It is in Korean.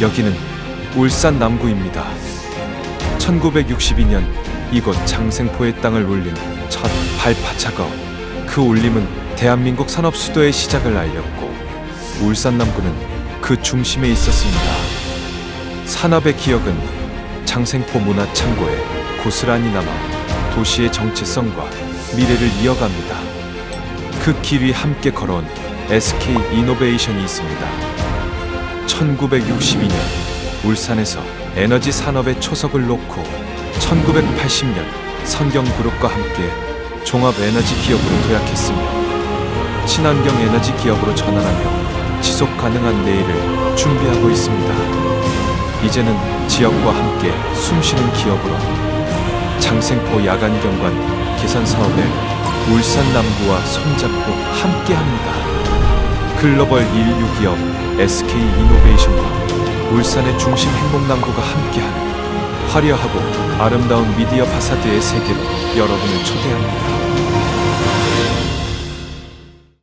여기는 울산 남구입니다. 1962년 이곳 장생포의 땅을 울린 첫 발파 작업. 그 울림은 대한민국 산업 수도의 시작을 알렸고 울산 남구는 그 중심에 있었습니다. 산업의 기억은 장생포 문화 창고에 고스란히 남아 도시의 정체성과 미래를 이어갑니다. 그 길 위 함께 걸어온 SK 이노베이션이 있습니다. 1962년 울산에서 에너지 산업의 초석을 놓고 1980년 성경그룹과 함께 종합 에너지 기업으로 도약했으며 친환경 에너지 기업으로 전환하며 지속 가능한 내일을 준비하고 있습니다. 이제는 지역과 함께 숨쉬는 기업으로 장생포 야간 경관 개선 사업에 울산 남구와 손잡고 함께합니다. 글로벌 인류 기업 SK 이노베이션과 울산의 중심 행복남구가 함께하는 화려하고 아름다운 미디어 파사드의 세계로 여러분을 초대합니다.